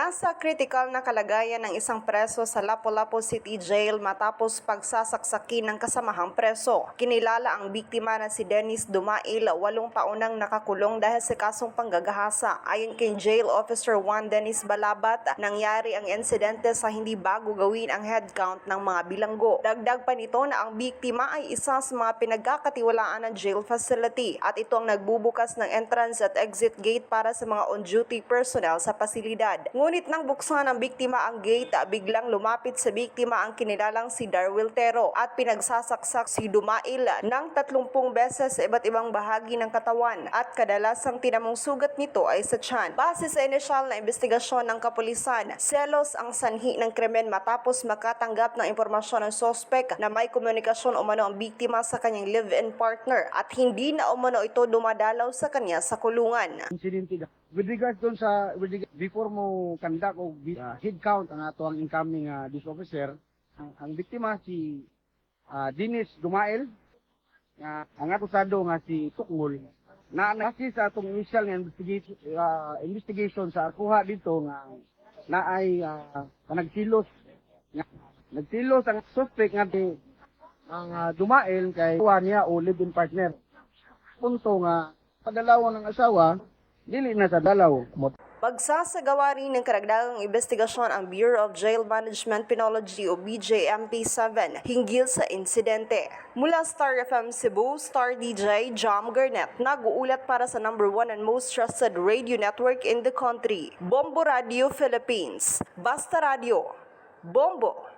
Nasa critical na kalagayan ng isang preso sa Lapu-Lapu City Jail matapos pagsasaksakin ng kasamahang preso. Kinilala ang biktima na si Dennis Dumail, walong taonang nakakulong dahil sa kasong panggagahasa. Ayon kay Jail Officer 1 Dennis Balabat, nangyari ang insidente sa hindi bago gawin ang head count ng mga bilanggo. Dagdag pa nito na ang biktima ay isa sa mga pinagkakatiwalaan ng jail facility at ito ang nagbubukas ng entrance at exit gate para sa mga on-duty personnel sa pasilidad. Ngunit nang buksan ng biktima ang gate, biglang lumapit sa biktima ang kinilalang si Darwil Tero at pinagsasaksak si Dumail ng 30 beses sa iba't ibang bahagi ng katawan at kadalasang tinamong sugat nito ay sa tiyan. Base sa inisyal na investigasyon ng kapulisan, selos ang sanhi ng krimen matapos makatanggap ng impormasyon ng sospek na may komunikasyon umano ang biktima sa kanyang live-in partner at hindi na umano ito dumadalaw sa kanya sa kulungan. incident da. With regards doon sa with regard, before mo conduct o uh, head count ang ato ang incoming uh, this officer, ang, ang biktima si uh, Dennis Dumael, nga ang akusado nga si Tukmul, na nasi sa atong initial nga investigation, uh, investigation sa kuha dito nga na ay uh, nagsilos. Nga, nagsilos ang suspect nga di, ang uh, Dumael kay kuha niya o live-in partner. Punto nga padalawon ng asawa dili na sa dalaw mo Pagsasagawa rin ng karagdagang investigasyon ang Bureau of Jail Management Penology o BJMP-7 hinggil sa insidente. Mula Star FM Cebu, Star DJ Jam Garnett nag-uulat para sa number one and most trusted radio network in the country, Bombo Radio Philippines. Basta Radio. Bombo!